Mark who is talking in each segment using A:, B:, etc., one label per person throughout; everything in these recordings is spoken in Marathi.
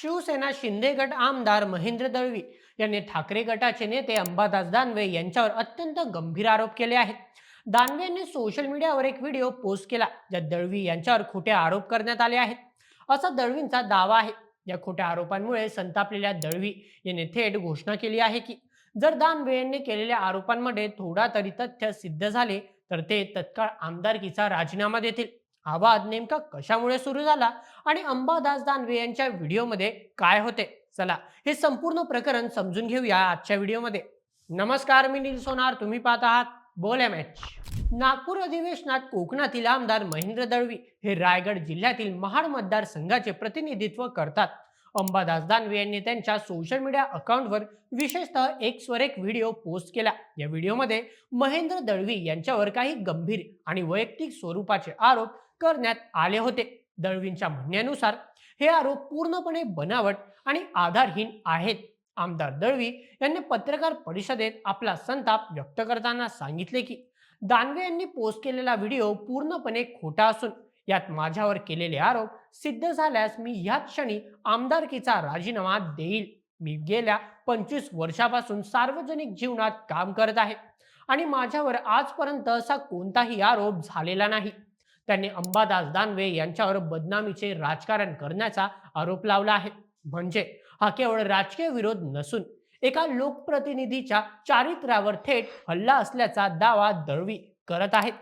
A: शिवसेना शिंदे गट आमदार महेंद्र दळवी यांनी ठाकरे गटाचे नेते अंबादास दानवे यांच्यावर अत्यंत गंभीर आरोप केले आहेत. दानवे यांनी सोशल मीडियावर एक व्हिडिओ पोस्ट केला ज्यात दळवी यांच्यावर खोटे आरोप करण्यात आले आहेत. असा दळवींचा दावा आहे. या खोट्या आरोपांमुळे संतापलेल्या दळवी यांनी थेट घोषणा केली आहे की जर दानवे यांनी केलेल्या आरोपांमध्ये थोडा तरी तथ्य सिद्ध झाले तर ते तत्काळ आमदारकीचा राजीनामा देतील. हा वाद नेमका कशामुळे सुरू झाला आणि अंबादास दानवे यांच्या व्हिडिओमध्ये काय होते? चला हे संपूर्ण प्रकरण समजून घेऊया आजच्या व्हिडिओमध्ये. नमस्कार मी नील सोनार. तुम्ही पाहत आहात बोल एम एच. नागपूर अधिवेशनात कोकणातील आमदार महेंद्र दळवी हे रायगड जिल्ह्यातील महाड मतदारसंघाचे प्रतिनिधित्व करतात. अंबादास दानवे यांनी त्यांच्या सोशल मीडिया अकाउंटवर विशेषतः एक्सवर एक व्हिडिओ पोस्ट केला. या व्हिडिओमध्ये महेंद्र दळवी यांच्यावर काही गंभीर आणि वैयक्तिक स्वरूपाचे आरोप करण्यात आले होते. दळवींच्या म्हणण्यानुसार हे आरोप पूर्णपणे बनावट आणि आधारहीन आहेत. आमदार दळवी यांनी पत्रकार परिषदेत आपला संताप व्यक्त करताना सांगितले की दानवे यांनी पोस्ट केलेला व्हिडिओ पूर्णपणे खोटा असून यात माझ्यावर केलेले आरोप सिद्ध झाल्यास मी याच क्षणी आमदारकीचा राजीनामा देईल. मी गेल्या पंचवीस वर्षापासून सार्वजनिक जीवनात काम करत आहे आणि माझ्यावर आजपर्यंत असा कोणताही आरोप झालेला नाही. त्यांनी अंबादास दानवे यांच्यावर बदनामीचे राजकारण करण्याचा आरोप लावला आहे. म्हणजे हा केवळ राजकीय विरोध नसून एका लोकप्रतिनिधीच्या चारित्र्यावर थेट हल्ला असल्याचा दावा दळवी करत आहेत.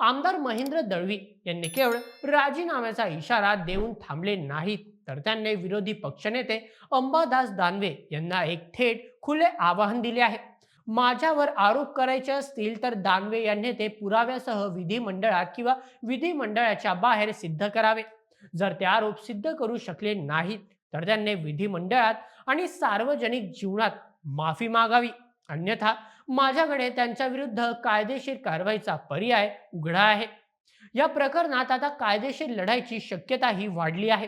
A: आमदार महेंद्र दळवी यांनी केवळ राजीनाम्याचा इशारा देऊन थांबले नाहीत तर त्यांनी विरोधी पक्षनेते अंबादास दानवे यांना एक थेट खुले आवाहन दिले आहे. माझ्यावर आरोप करायचे असतील तर दानवे यांनी ते पुराव्यासह विधिमंडळात किंवा विधिमंडळाच्या बाहेर सिद्ध करावे. जर ते आरोप सिद्ध करू शकले नाहीत तर त्यांनी विधिमंडळात आणि सार्वजनिक जीवनात माफी मागावी. अन्यथा माझ्याकडे त्यांच्या विरुद्ध कायदेशीर कारवाईचा पर्याय उघडा आहे. या प्रकरणात आता कायदेशीर लढाईची शक्यताही वाढली आहे.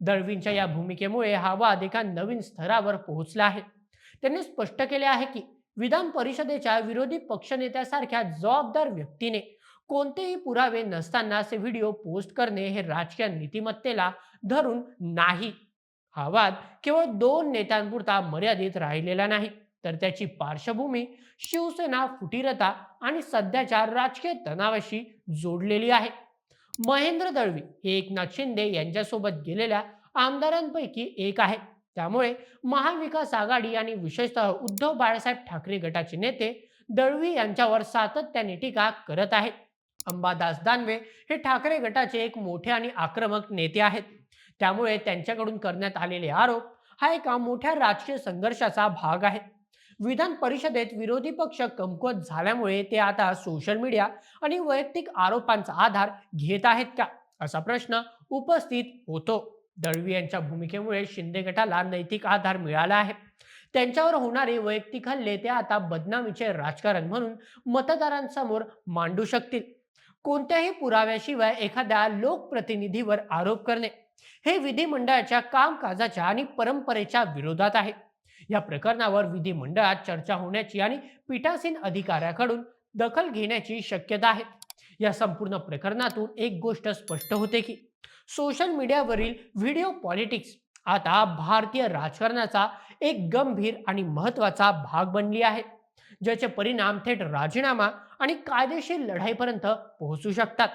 A: दळवींच्या या भूमिकेमुळे हा वाद एका नवीन स्तरावर पोहोचला आहे. त्यांनी स्पष्ट केले आहे की विधान परिषदेच्या विरोधी पक्षनेत्यासारख्या जबाबदार व्यक्तीने कोणतेही पुरावे नसताना असे व्हिडिओ पोस्ट करणे हे राजकीय नीतिमत्तेला धरून नाही. हा वाद केवळ दोन नेत्यांपुरता मर्यादित राहिलेला नाही. तर त्याची पार्श्वभूमी शिवसेना फुटीरता आणि सध्याच्या राजकीय तणावाशी जोडलेली आहे. महेंद्र दळवी हे एकनाथ शिंदे यांच्यासोबत गेलेल्या आमदारांपैकी एक आहे. त्यामुळे महाविकास आघाडी आणि विशेषतः उद्धव बाळासाहेब ठाकरे गटाचे नेते दळवी यांच्यावर सातत्याने टीका करत आहेत. अंबादास दानवे हे ठाकरे गटाचे एक मोठे आणि आक्रमक नेते आहेत. त्यामुळे त्यांच्याकडून करण्यात आलेले आरोप हा एका मोठ्या राजकीय संघर्षाचा भाग आहे. विधान परिषदेत विरोधी पक्ष कमकुवत झाल्यामुळे ते आता सोशल मीडिया आणि वैयक्तिक आरोपांचा आधार घेत आहेत का? असा प्रश्न उपस्थित होतो. दळवी यांच्या भूमिकेमुळे शिंदे गटाला नैतिक आधार मिळाला आहे. त्यांच्यावर होणारे वैयक्तिक हल्ले ते आता बदनामीचे राजकारण म्हणून मतदारांसमोर मांडू शकतील. कोणत्याही पुराव्याशिवाय एखाद्या लोकप्रतिनिधीवर आरोप करणे हे विधिमंडळाच्या कामकाजाच्या आणि परंपरेच्या विरोधात आहे. या प्रकरणावर विधिमंडळात चर्चा होण्याची आणि पीठासीन अधिकाऱ्याकडून दखल घेण्याची शक्यता आहे. या संपूर्ण प्रकरणातून एक गोष्ट स्पष्ट होते की सोशल मीडियावरील व्हिडिओ पॉलिटिक्स. आता भारतीय राजकारणाचा एक गंभीर आणि महत्त्वाचा भाग बनली आहे ज्याचे परिणाम थेट राजीनामा आणि कायदेशीर लढाईपर्यंत पोहोचू शकतात.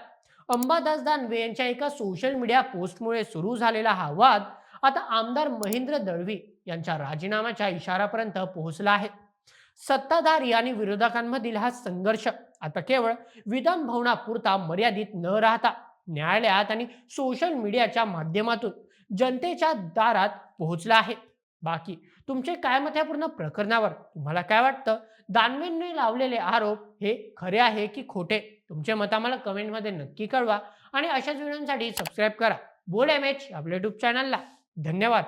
A: अंबादास दानवे यांच्या एका सोशल मीडिया पोस्टमुळे सुरू झालेला हा वाद आता आमदार महेंद्र दळवी यांच्या राजीनाम्याच्या इशारापर्यंत पोहोचला आहे. सत्ताधारी आणि विरोधकांमधील हा संघर्ष आता केवळ विधान भवनापुरता मर्यादित न राहता न्यायालयात आणि सोशल मीडियाच्या माध्यमातून जनतेच्या दारात पोहोचला आहे. बाकी तुमचे काय मत या पूर्ण प्रकरणावर तुम्हाला काय वाटतं? दानवेंनी लावलेले आरोप हे खरे आहे की खोटे? तुमचे मत आम्हाला कमेंटमध्ये नक्की कळवा आणि अशाच व्हिडिओसाठी सबस्क्राईब करा. बोल एम एच आपल्या युट्यूब चॅनलला धन्यवाद.